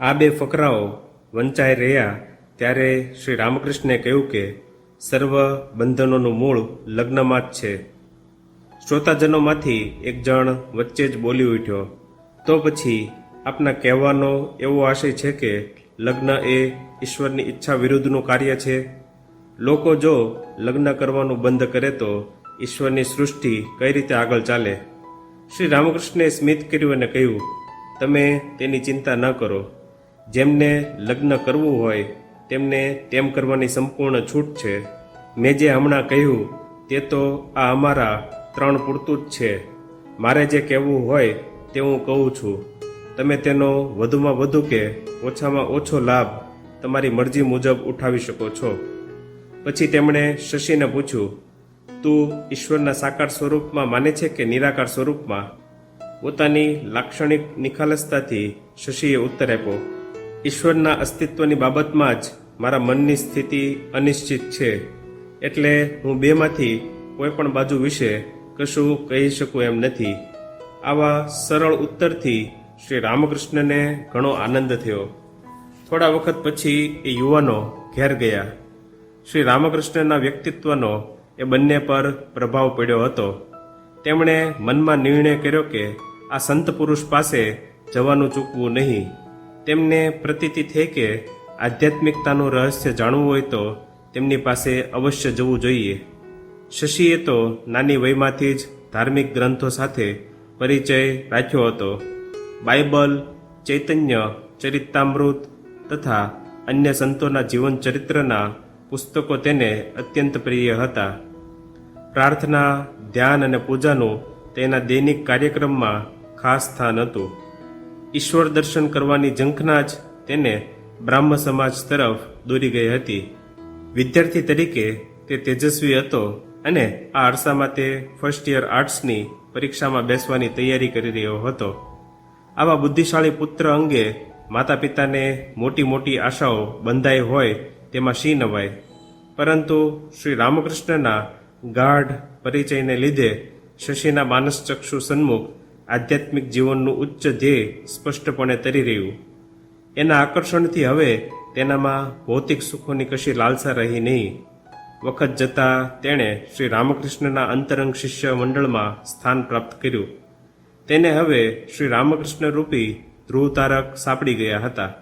આ બે ફકરાઓ વંચાઈ રહ્યા ત્યારે શ્રી રામકૃષ્ણે કહ્યું કે સર્વ બંધનોનું મૂળ લગ્નમાં જ છે. શ્રોતાજનોમાંથી એક જણ વચ્ચે જ બોલી ઉઠ્યો. તો પછી આપના કહેવાનો એવો આશય છે કે લગ્ન એ ઈશ્વરની ઈચ્છા વિરુદ્ધનું કાર્ય છે? લોકો જો લગ્ન કરવાનું બંધ કરે તો ઈશ્વરની સૃષ્ટિ કઈ રીતે આગળ ચાલે? શ્રી રામકૃષ્ણે સ્મિત કર્યું અને કહ્યું, તમે તેની ચિંતા ન કરો. જેમને લગ્ન કરવું હોય, તેમને તેમ કરવાની સંપૂર્ણ છૂટ છે. મેં જે હમણાં કહ્યું, તે તો આ અમારા ત્રણ પૂરતું જ છે. મારે જે કહેવું હોય, તે હું કહું છું. તમે તેનો વધુમાં વધુ કે ઓછામાં ઓછો લાભ તમારી મરજી મુજબ ઉઠાવી શકો છો. પછી તેમણે શશીને પૂછ્યું, તું ઈશ્વરના સાકાર સ્વરૂપમાં માને છે કે નિરાકાર સ્વરૂપમાં? પોતાની લાક્ષણિક નિખાલસતાથી શશીએ ઉત્તર આપ્યો ઈશ્વરના અસ્તિત્વની બાબતમાં જ મારા મનની સ્થિતિ અનિશ્ચિત છે. એટલે હું બેમાંથી કોઈ પણ બાજુ વિશે કશું કહી શકું એમ નથી. આવા સરળ ઉત્તરથી શ્રી રામકૃષ્ણને ઘણો આનંદ થયો. થોડા વખત પછી એ યુવાનો ઘેર ગયા. શ્રી રામકૃષ્ણના વ્યક્તિત્વનો એ બંને પર પ્રભાવ પડ્યો હતો. તેમણે મનમાં નિર્ણય કર્યો કે આ સંત પુરુષ પાસે જવાનું ચૂકવું નહીં. તેમને પ્રતીતિ થઈ કે આધ્યાત્મિકતાનું રહસ્ય જાણવું હોય તો તેમની પાસે અવશ્ય જવું જોઈએ. શશીએ તો નાની વયમાંથી જ ધાર્મિક ગ્રંથો સાથે પરિચય રાખ્યો હતો. બાઇબલ, ચૈતન્ય ચરિતામૃત તથા અન્ય સંતોના જીવન ચરિત્રના પુસ્તકો તેને અત્યંત પ્રિય હતા. પ્રાર્થના, ધ્યાન અને પૂજાનું તેના દૈનિક કાર્યક્રમમાં ખાસ સ્થાન હતું. ઈશ્વર દર્શન કરવાની ઝંખના જ તેને બ્રાહ્મ સમાજ તરફ દોરી ગઈ હતી. વિદ્યાર્થી તરીકે તે તેજસ્વી હતો અને આ અરસામાં તે ફર્સ્ટ યર આર્ટ્સની પરીક્ષામાં બેસવાની તૈયારી કરી રહ્યો હતો. આવા બુદ્ધિશાળી પુત્ર અંગે માતા પિતાને મોટી મોટી આશાઓ બંધાઈ હોય તેમાં શી નવાય? પરંતુ શ્રી રામકૃષ્ણના ગાઢ પરિચયને લીધે શશીના માનસચક્ષુ સન્મુખ આધ્યાત્મિક જીવનનું ઉચ્ચ ધ્યેય સ્પષ્ટપણે તરી રહ્યું. એના આકર્ષણથી હવે તેનામાં ભૌતિક સુખોની કશી લાલસા રહી નહીં. વખત જતાં તેણે શ્રી રામકૃષ્ણના અંતરંગ શિષ્ય મંડળમાં સ્થાન પ્રાપ્ત કર્યું. તેને હવે શ્રી રામકૃષ્ણ રૂપી ધ્રુવ તારક સાંપડી ગયા હતા.